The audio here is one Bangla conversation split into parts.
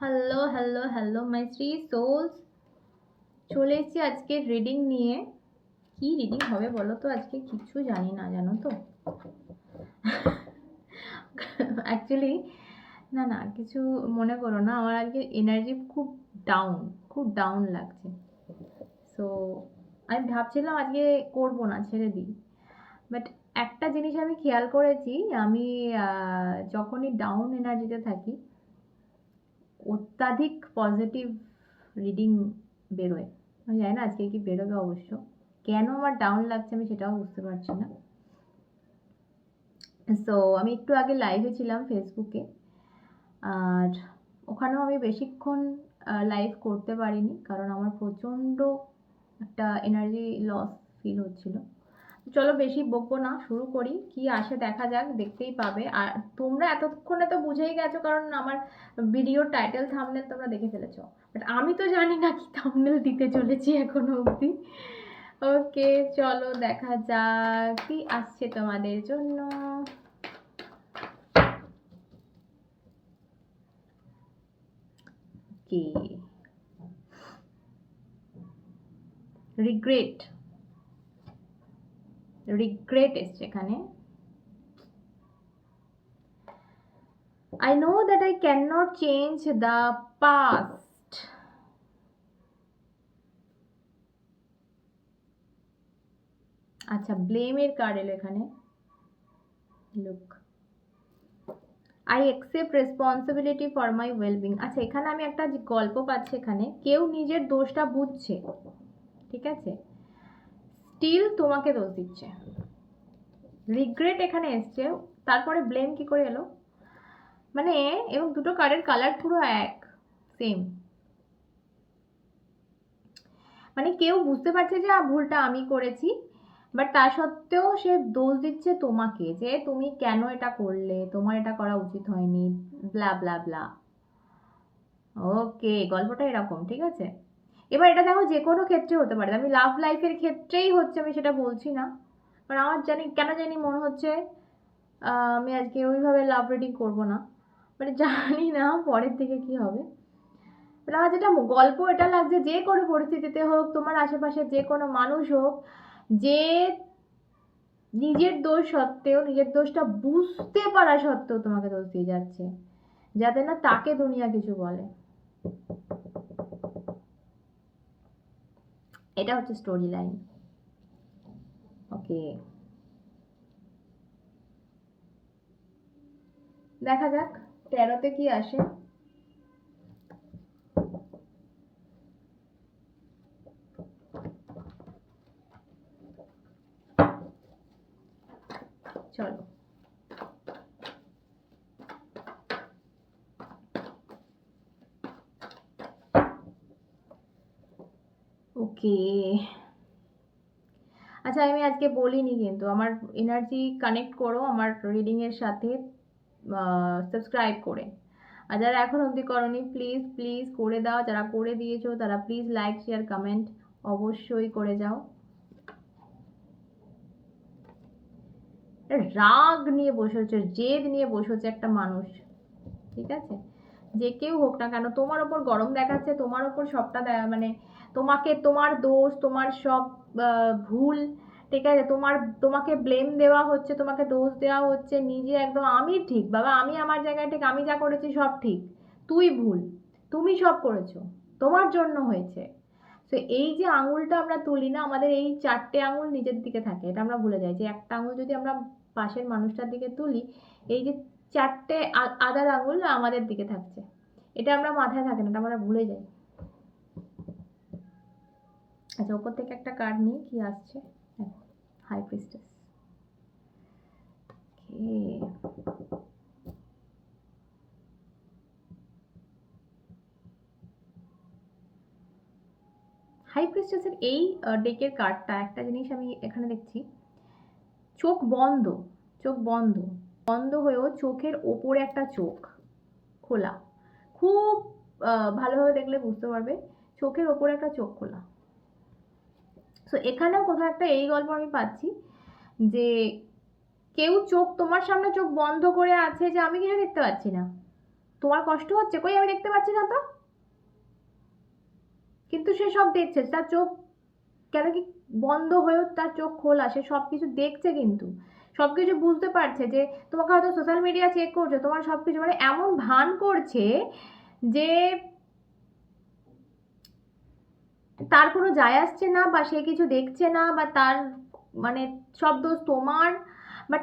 Hello hello hello my three souls চলে এসেছি আজকে রিডিং নিয়ে। কি রিডিং হবে বলো তো? আজকে কিছু জানি না, জানো তো? অ্যাকচুয়ালি না না, কিছু মনে করো না। আমার আজকে এনার্জি খুব ডাউন খুব ডাউন লাগছে। সো আমি ভাবছিলাম আজকে করব না, ছেড়ে দিই। বাট একটা জিনিস আমি খেয়াল করেছি, আমি যখনই ডাউন এনার্জিতে থাকি অত্যাধিক পজিটিভ রিডিং বেরোয়। আমি জানি না আজকে কি বেরোবে অবশ্য। কেন আমার ডাউন লাগছে আমি সেটাও বুঝতে পারছি না। সো আমি একটু আগে লাইভে ছিলাম ফেসবুকে আর ওখানেও আমি বেশিক্ষণ লাইভ করতে পারিনি। কারণ আমার প্রচণ্ড একটা এনার্জি লস ফিল হচ্ছিল। চলো বেশি বকবো না, শুরু করি। কি আসে দেখা যাক, দেখতেই পাবে। আর তোমরা এতক্ষণে তো বুঝেই গেছো, কারণ আমার ভিডিওর টাইটেল থাম্বনেল তোমরা দেখে ফেলেছো। বাট আমি তো জানি না কি থাম্বনেল দিতে চলেছি এখনও অবধি। ওকে চলো দেখা যাক, কি আসছে তোমাদের জন্য। কি রিগ্রেট রিগ্রেট এসছে এখানে। I know that I cannot change the past. আচ্ছা ব্লেমের কার্ড এলো এখানে। Look I accept responsibility for my wellbeing আচ্ছা এখানে আমি একটা গল্প পাচ্ছি এখানে। কেউ নিজের দোষটা বুঝছে, ঠিক আছে? স্টিল তোমাকে দোষ দিচ্ছে। রিগ্রেট এখানে এসছে। তারপরে ব্লেম কি করে এলো? মানে এবং দুটো কার্ডের কালার পুরো এক সেম মানে কেউ বুঝতে পারছে যে ভুলটা আমি করেছি। বাট তা সত্ত্বেও সে দোষ দিচ্ছে তোমাকে যে, তুমি কেন এটা করলে? তোমার এটা করা উচিত হয়নি। ব্লা ব্লা ব্লা ওকে গল্পটা এরকম, ঠিক আছে? এবার এটা দেখো যে কোনো ক্ষেত্রে হতে পারে। আমি লাভ লাইফের ক্ষেত্রেই হচ্ছে আমি সেটা বলছি না। কারণ আমার জানি, কেন জানি মনে হচ্ছে আমি আজকে ওইভাবে লাভ রিডিং করব না। মানে জানি না পরের দিকে কি হবে। মানে আমার যেটা গল্প এটা লাগছে, যে কোনো পরিস্থিতিতে হোক, তোমার আশেপাশে যে কোনো মানুষ হোক, যে নিজের দোষ সত্ত্বেও, নিজের দোষটা বুঝতে পারা সত্ত্বেও তোমাকে দোষ দিয়ে যাচ্ছে। যাতে না তাকে দুনিয়া কিছু বলে। এটা হচ্ছে স্টোরি লাইন ওকে দেখা যাক তেরোতে কি আসে? চলো। ওকে আচ্ছা আমি আজকে বলিনি কিন্তু। আমার এনার্জি কানেক্ট করো আমার রিডিংয়ের সাথে সাবস্ক্রাইব করে। আর যারা এখন অবধি করনি প্লিজ প্লিজ করে দাও। যারা করে দিয়েছ, তারা প্লিজ লাইক শেয়ার কমেন্ট অবশ্যই করে যাও। রাগ নিয়ে বসে হচ্ছে জেদ নিয়ে বসে হচ্ছে একটা মানুষ। ঠিক আছে? যে কেউ হোক না কেন, তোমার ওপর গরম দেখাচ্ছে, তোমার ওপর সবটা মানে তোমাকে, তোমার দোষ, তোমার সব ভুল, ঠিক আছে? তোমার, তোমাকে ব্লেম দেওয়া হচ্ছে, তোমাকে দোষ দেওয়া হচ্ছে, নিজে একদম, আমি ঠিক, বাবা, আমি আমার জায়গায় ঠিক, আমি যা করেছি সব ঠিক, তুই ভুল, তুমি সব করেছ, তোমার জন্য হয়েছে। তো এই যে আঙুলটা আমরা তুলি না, আমাদের এই চারটে আঙুল নিজের দিকে থাকে, এটা আমরা ভুলে যাই, যে একটা আঙুল যদি আমরা পাশের মানুষটার দিকে তুলি, এই যে চারটে আদার আঙুল আমাদের দিকে থাকছে। এটা আমরা মাথায় থাকে না, এটা আমরা ভুলে যাই। আচ্ছা ওপর থেকে একটা কার্ড নিই, কি আসছে? হাই প্রিস্টেস হাই প্রিস্টেসের এই ডেকের কার্ডটা একটা জিনিস আমি এখানে দেখছি। চোখ বন্ধ চোখ বন্ধ। বন্ধ হয়েও চোখের ওপরে একটা চোখ খোলা। খুব ভালোভাবে দেখলে বুঝতে পারবে, চোখের ওপরে একটা চোখ খোলা। সো এখানেও কোথাও একটা এই গল্প আমি পাচ্ছি যে কেউ চোখ, তোমার সামনে চোখ বন্ধ করে আছে যে আমি কিছু দেখতে পাচ্ছি না। তোমার কষ্ট হচ্ছে? কই আমি দেখতে পাচ্ছি না তো? কিন্তু সে সব দেখছে, তার চোখ কেন কি বন্ধ হয়েও তার চোখ খোলা, সে সব কিছু দেখছে কিন্তু। সব কিছু বুঝতে পারছে যে তোমাকে হয়তো সোশ্যাল মিডিয়া চেক করছে, তোমার সব কিছু মানে এমন ভান করছে যে তার কোনো যায় আসছে না বা সে কিছু দেখছে না বা তার মানে সব দোষ তোমার। বাট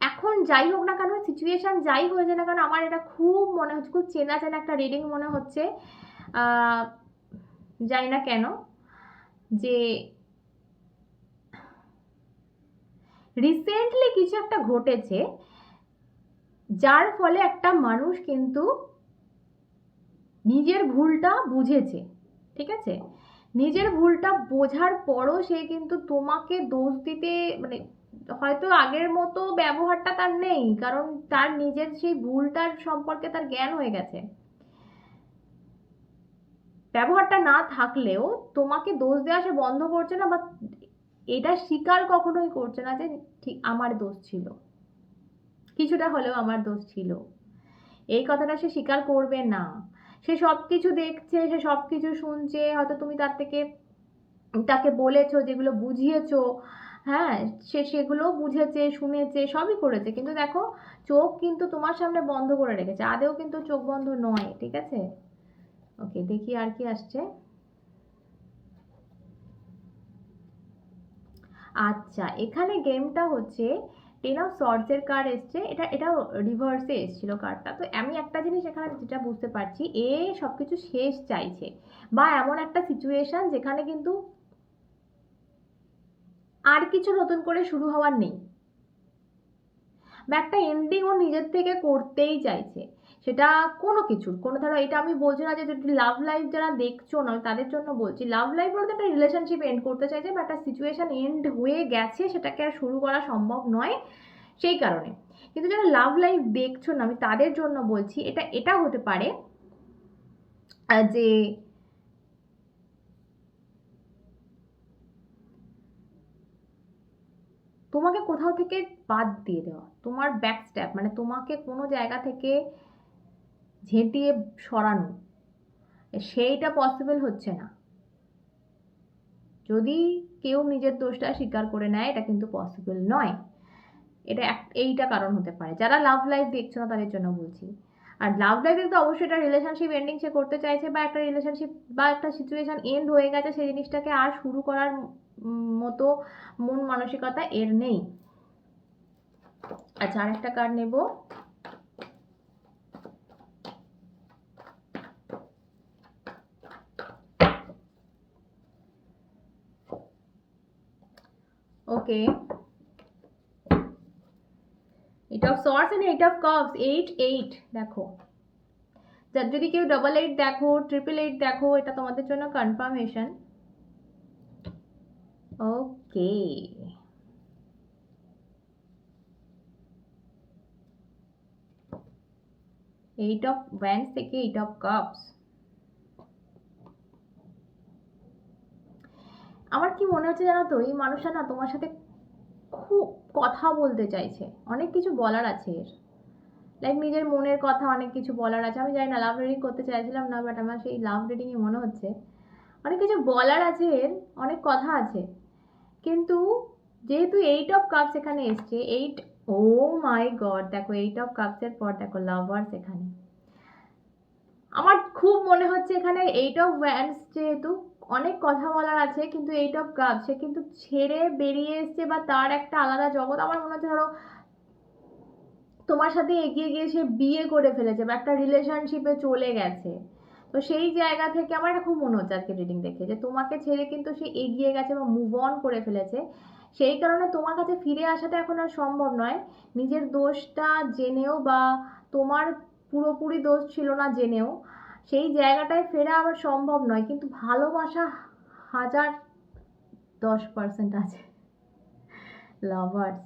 এখন যাই হোক না কেন সিচুয়েশান যাই হয়েছে না কেন, আমার এটা খুব মনে হচ্ছে, খুব চেনা চেনা একটা রিডিং মনে হচ্ছে। জানি না কেন যে রিসেন্টলি কিছু একটা ঘটেছে, যার ফলে একটা মানুষ কিন্তু নিজের ভুলটা বুঝেছে, ঠিক আছে? নিজের ভুলটা বোঝার পরও সে কিন্তু তোমাকে দোষ দিতে মানে হয়তো আগের মতো ব্যবহারটা তার নেই, কারণ তার নিজের সেই ভুলটার সম্পর্কে তার জ্ঞান হয়ে গেছে। ব্যবহারটা না থাকলেও তোমাকে দোষ দেওয়া সে বন্ধ করছে না, বা এটা স্বীকার কখনোই করছে না যে ঠিক আমার দোষ ছিল। কিছুটা হলেও আমার দোষ ছিল। এই কথাটা সে স্বীকার করবে না। সে সব কিছু দেখছে, সে সব কিছু শুনছে, হয়তো তুমি তার থেকে, তাকে বলেছ, যেগুলো বুঝিয়েছো হ্যাঁ সে সেগুলো বুঝেছে, শুনেছে, সবই করেছে। কিন্তু দেখো, চোখ কিন্তু তোমার সামনে বন্ধ করে রেখেছে। আদেও কিন্তু চোখ বন্ধ নয়, ঠিক আছে? ওকে, দেখি আর কি আসছে। আচ্ছা এখানে গেমটা হচ্ছে টেন অফ সর্টসের কার্ড এসছে। এটা, এটাও রিভার্সে এসেছিল কার্ডটা তো আমি একটা জিনিস এখানে যেটা বুঝতে পারছি, এ সব কিছু শেষ চাইছে বা এমন একটা সিচুয়েশন যেখানে কিন্তু আর কিছু নতুন করে শুরু হওয়ার নেই। বা একটা এন্ডিং ও নিজের থেকে করতেই চাইছে। সেটা কোনো কিছুর, কোনো ধরো এটা আমি বলছি না যে যদি লাভ লাইফ যারা দেখছ না তাদের জন্য বলছি লাভ লাইফ বলতে একটা রিলেশনশিপ এন্ড করতে চাইছে বা একটা সিচুয়েশন এন্ড হয়ে গেছে, সেটাকে আর শুরু করা সম্ভব নয় সেই কারণে। কিন্তু যারা লাভ লাইফ দেখছ না, আমি তাদের জন্য বলছি, এটা এটা হতে পারে যে তোমাকে কোথাও থেকে বাদ দিয়ে দেওয়া, তোমার ব্যাক স্ট্যাপ মানে তোমাকে কোনো জায়গা থেকে ঝেঁটিয়ে সরানো, সেইটা পসিবল হচ্ছে না। যদি কেউ নিজের দোষটা স্বীকার করে নেয়, এটা কিন্তু পসিবল নয়। এটা এইটা কারণ হতে পারে। যারা লাভ লাইফ দেখছ না, তাদের জন্য বলছি। আর লাভ লাইফে তো অবশ্যই একটা রিলেশনশিপ এন্ডিং সে করতে চাইছে বা একটা রিলেশনশিপ বা একটা সিচুয়েশান এন্ড হয়ে গেছে, সেই জিনিসটাকে আর শুরু করার মতো মন মানসিকতা এর নেই। আচ্ছা আরেকটা কার্ড নেব। Okay eight of swords and eight of cups eight eight দেখো। যদি কেউ ডাবল এইট দেখো ট্রিপল এইট দেখো, এটা তোমাদের জন্য confirmation okay eight of wands থেকে এইট অফ কাপস আমার কি মনে হচ্ছে জানো তো? এই মানুষটা না তোমার সাথে খুব কথা বলতে চাইছে। অনেক কিছু বলার আছে এর। লাইক নিজের মনের কথা অনেক কিছু বলার আছে। আমি জানি না লাভ রিডিং করতে চাইছিলাম না বাট আমার সেই লাভ রিডিংই মনে হচ্ছে। অনেক কিছু বলার আছে এর, অনেক কথা আছে। কিন্তু যেহেতু এইট অফ কাপস এখানে এসছে এইট ও মাই গড দেখো এইট অফ কাপসের পর দেখো লাভার্স এখানে। আমার খুব মনে হচ্ছে এখানে এইট অফ ভ্যান্স যেহেতু অনেক কথা বলার আছে, কিন্তু এইট অফ কাপ সে কিন্তু ছেড়ে বেরিয়ে এসছে বা তার একটা আলাদা জগৎ। আমার মনে হচ্ছে ধরো, তোমার সাথে এগিয়ে গিয়ে সে বিয়ে করে ফেলেছে বা একটা রিলেশনশিপে চলে গেছে। তো সেই জায়গা থেকে আমার এটা খুব মনে হচ্ছে আজকে রিডিং দেখে যে তোমাকে ছেড়ে কিন্তু সে এগিয়ে গেছে বা মুভ অন করে ফেলেছে। সেই কারণে তোমার কাছে ফিরে আসাটা এখন আর সম্ভব নয়। নিজের দোষটা জেনেও বা তোমার পুরোপুরি দোষ ছিল না জেনেও। সেই জায়গাটায় ফেরা আবার সম্ভব নয়, কিন্তু ভালোবাসা হাজার দশ পার্সেন্ট আছে। লাভার্স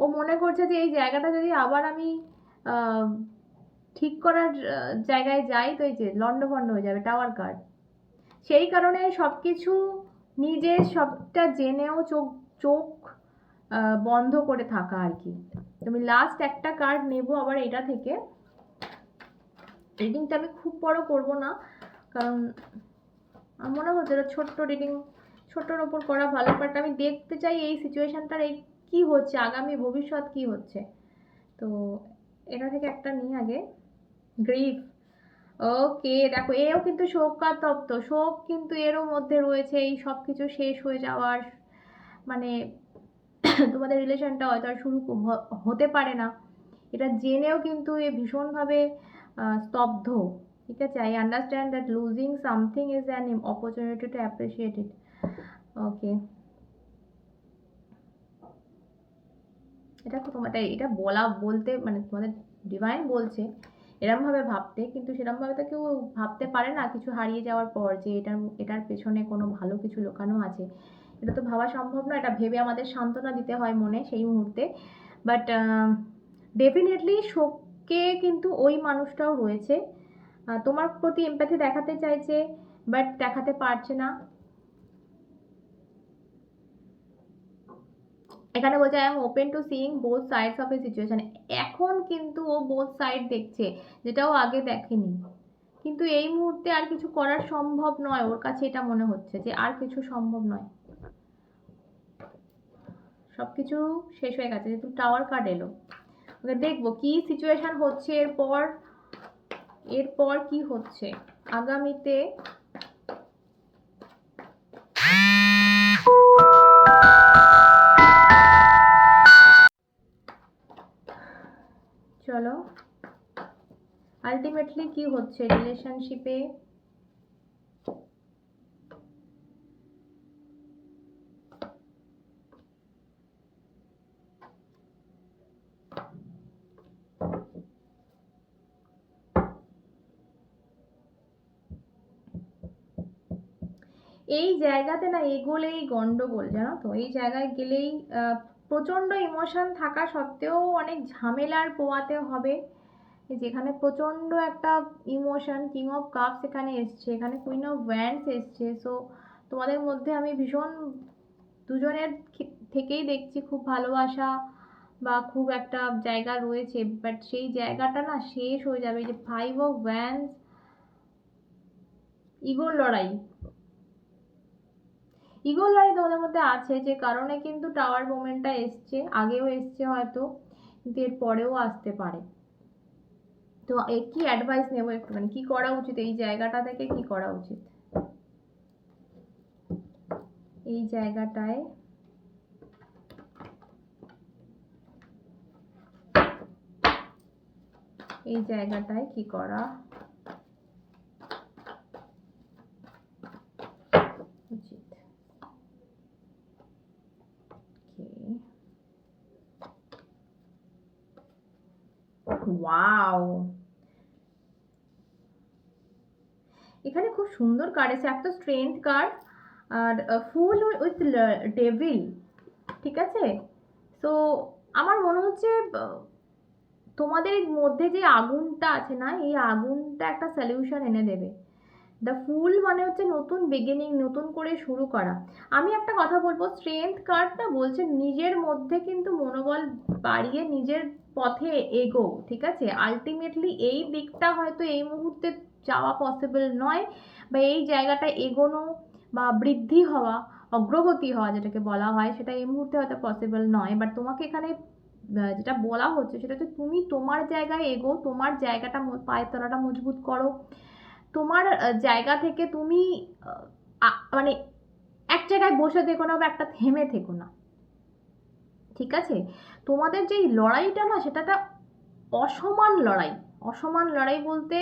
ও মনে করছে যে এই জায়গাটা যদি আবার আমি ঠিক করার জায়গায় যাই, তো এই যে লন্ডভন্ড হয়ে যাবে টাওয়ার কার্ড সেই কারণে সব কিছু নিজের সবটা জেনেও চোখ চোখ বন্ধ করে থাকা আর কি। আমি লাস্ট একটা কার্ড নেব আবার এটা থেকে। রিডিংটা আমি খুব বড় করব না, কারণ আমার মনে হচ্ছে এটা ছোট্ট রিডিং ছোট্টর ওপর করা ভালো বাট আমি দেখতে চাই এই সিচুয়েশানটার এই কী হচ্ছে, আগামী ভবিষ্যৎ কী হচ্ছে। তো এটা থেকে একটা নিই আগে। গ্রিফ ওকে দেখো, এও কিন্তু শোকাতপ্ত শোক কিন্তু এরও মধ্যে রয়েছে, এই সব কিছু শেষ হয়ে যাওয়ার মানে তোমাদের রিলেশনটা হয়তো আর শুরু হতে পারে না। এটা জেনেও কিন্তু এ ভীষণভাবে স্তব্ধ। ঠিক আছে? I understand that losing something is an opportunity to appreciate it okay এটা তোমাদের এটা বলা বলতে মানে তোমাদের ডিভাইন বলছে, এরমভাবে ভাবতে, কিন্তু সেরমভাবে তো কেউ ভাবতে পারে না কিছু হারিয়ে যাওয়ার পর যে এটার এটার পেছনে কোনো ভালো কিছু লুকানো আছে। এটা তো ভাবা সম্ভব না, এটা ভেবে আমাদের সান্ত্বনা দিতে হয় মনে সেই মুহূর্তে। বাট ডেফিনেটলি শোকে কিন্তু ওই মানুষটাও রয়েছে। তোমার প্রতি এমপ্যাথি দেখাতে চাইছে বাট দেখাতে পারছে না। এখানে বলছে I am open to seeing both sides of a situation এখন কিন্তু ও বোথ সাইড দেখছে যেটা ও আগে দেখেনি। কিন্তু এই মুহূর্তে আর কিছু করার সম্ভব নয়, ওর কাছে এটা মনে হচ্ছে যে আর কিছু সম্ভব নয়। সব কিছু শেষ হয়ে গেছে, যেহেতু টাওয়ার কার্ড এলো। দেখব কি সিচুয়েশন হচ্ছে এরপর এরপর কি হচ্ছে? আগামীতে চলো। আলটিমেটলি কি হচ্ছে রিলেশনশিপে এই জায়গাতে না এগোলেই গন্ডগোল, জানো তো? এই জায়গায় গেলেই প্রচণ্ড ইমোশন থাকা সত্ত্বেও অনেক ঝামেলার পোয়াতে হবে। যেখানে প্রচণ্ড একটা ইমোশন কিং অফ কাপস এখানে এসছে, এখানে কুইন অফ ওয়ান্ডস এসছে। সো তোমাদের মধ্যে আমি ভীষণ দুজনের থেকেই দেখছি খুব ভালোবাসা বা খুব একটা জায়গা রয়েছে। বাট সেই জায়গাটা না শেষ হয়ে যাবে। যে ফাইভ অফ ওয়ান্স ইগোর লড়াই। ইগোর লড়াই তোমাদের মধ্যে আছে যে কারণে কিন্তু টাওয়ার মোমেন্টটা এসছে, আগেও এসছে হয়তো, কিন্তু এর পরেও আসতে পারে। তো কি অ্যাডভাইস নেব একটু মানে কি করা উচিত? এই জায়গাটা থেকে কি করা উচিত? এই জায়গাটায় এই জায়গাটায় কি করা উচিত ওয়াও এখানে খুব সুন্দর কার্ড এসে একটা স্ট্রেংথ কার্ড আর ফুল উইথ ডেভিল ঠিক আছে? তো আমার মনে হচ্ছে তোমাদের মধ্যে যে আগুনটা আছে না, এই আগুনটা একটা সলিউশন এনে দেবে। দ্য ফুল মানে হচ্ছে নতুন বিগিনিং নতুন করে শুরু করা। আমি একটা কথা বলব স্ট্রেংথ কার্ডটা বলছে নিজের মধ্যে কিন্তু মনোবল বাড়িয়ে নিজের পথে এগো, ঠিক আছে? আলটিমেটলি এই দিকটা হয়তো এই মুহূর্তে যাওয়া পসিবল নয় বা এই জায়গাটা এগোনো বা বৃদ্ধি হওয়া, অগ্রগতি হওয়া যেটাকে বলা হয়, সেটা এই মুহূর্তে হয়তো পসিবল নয়। বাট তোমাকে এখানে যেটা বলা হচ্ছে সেটা হচ্ছে তুমি তোমার জায়গায় এগো, তোমার জায়গাটা পায়ের তলাটা মজবুত করো। তোমার জায়গা থেকে তুমি মানে এক জায়গায় বসে থেকো না বা একটা থেমে থেকো না। ঠিক আছে? তোমাদের যেই লড়াইটা না, সেটা একটা অসমান লড়াই। অসমান লড়াই বলতে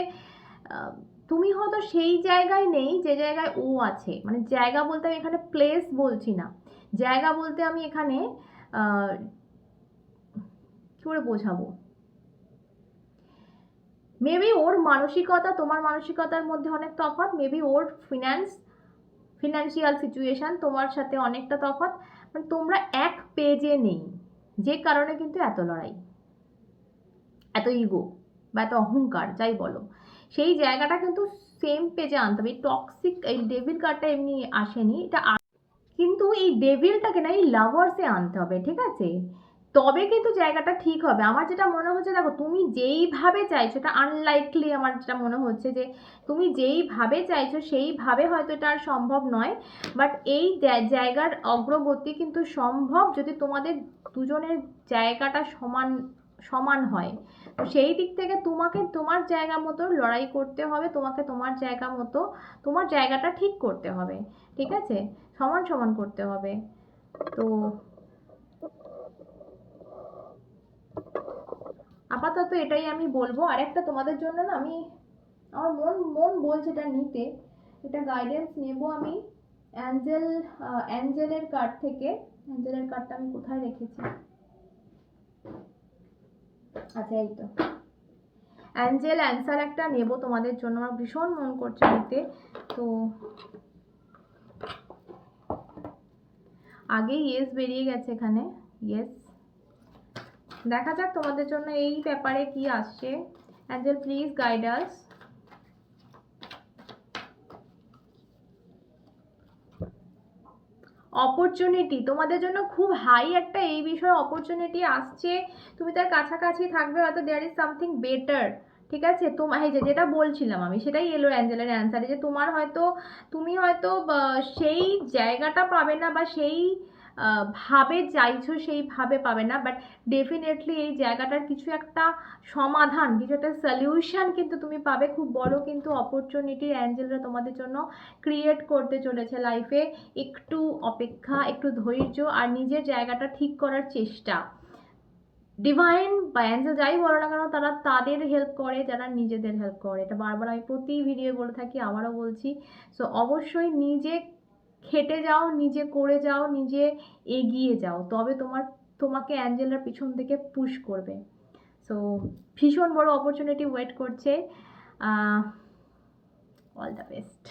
তুমি হয়তো সেই জায়গায় নেই যে জায়গায় ও আছে। মানে জায়গা বলতে আমি এখানে প্লেস বলছি না। জায়গা বলতে আমি এখানে কি করে বোঝাবো? মেবি ওর মানসিকতা, তোমার মানসিকতার মধ্যে অনেক তফাৎ। মেবি ওর ফিনান্স ফিনান্সিয়াল সিচুয়েশন তোমার সাথে অনেকটা তফাৎ। মানে তোমরা এক পেজে নেই। যে কারণে কিন্তু এত লড়াই, এত ইগো বা এত অহংকার, যাই বলো। সেই জায়গাটা কিন্তু সেম পেজে আনতে হবে। টক্সিক এই ডেভিল কার্ডটা এমনি আসেনি, এটা কিন্তু এই ডেভিলটাকে না, এই লাভার্সে আনতে হবে, ঠিক আছে? তবে কিন্তু জায়গাটা ঠিক হবে। আমার যেটা মনে হচ্ছে, দেখো তুমি যেইভাবে চাইছো, এটা আনলাইকলি আমার যেটা মনে হচ্ছে যে, তুমি যেইভাবে চাইছো সেইভাবে হয়তো এটা আর সম্ভব নয়। বাট এই জায়গার অগ্রগতি কিন্তু সম্ভব যদি তোমাদের দুজনের জায়গাটা সমান সমান হয়। তো সেই দিক থেকে তোমাকে তোমার জায়গা মতো লড়াই করতে হবে, তোমাকে তোমার জায়গা মতো, তোমার জায়গাটা ঠিক করতে হবে। ঠিক আছে? সমান সমান করতে হবে। তো আপাতত এটাই আমি বলব। আর একটা তোমাদের জন্য না আমি, আমার মন মন বলছে এটা নিতে। এটা গাইডেন্স নেব আমি অ্যাঞ্জেল অ্যাঞ্জেলের কার্ড থেকে। অ্যাঞ্জেলের কার্ডটা আমি কোথায় রেখেছি? আচ্ছা এই তো। অ্যাঞ্জেল অ্যান্সার একটা নেব তোমাদের জন্য। আমার ভীষণ মন করছে নিতে। তো আগে ইয়েস বেরিয়ে গেছে এখানে। ইয়েস দেখা যাক তোমাদের জন্য এই ব্যাপারে কি আসছে। Angel please guide us opportunity তোমাদের জন্য খুব হাই একটা এই বিষয়ে অপরচুনিটি আসছে। তুমি তার কাছাকাছি থাকবে, হয়তো দেয়ার ইজ সামথিং বেটার ঠিক আছে? তোমার এই যে যেটা বলছিলাম আমি, সেটাই এলো অ্যাঞ্জেলের অ্যান্সারে যে তোমার হয়তো, তুমি হয়তো সেই জায়গাটা পাবে না বা সেই ভাবে চাইছো সেইভাবে পাবে না বাট ডেফিনেটলি এই জায়গাটার কিছু একটা সমাধান, কিছু একটা সলিউশন কিন্তু তুমি পাবে। খুব বড় কিন্তু অপরচুনিটি অ্যাঞ্জেলরা তোমাদের জন্য ক্রিয়েট করতে চলেছে লাইফে একটু অপেক্ষা, একটু ধৈর্য আর নিজের জায়গাটা ঠিক করার চেষ্টা। ডিভাইন বা অ্যাঞ্জেল যাই বলো না কেন, তারা তাদের হেল্প করে, যারা নিজেদের হেল্প করে। এটা বারবার আমি প্রতি ভিডিও বলে থাকি আবারও বলছি। সো অবশ্যই নিজে খেটে যাও, নিজে করে যাও, নিজে এগিয়ে যাও। তবে তোমার, তোমাকে অ্যাঞ্জেলার পিছন থেকে পুশ করবে। সো ভীষণ বড় অপরচুনিটি ওয়েট করছে। All the best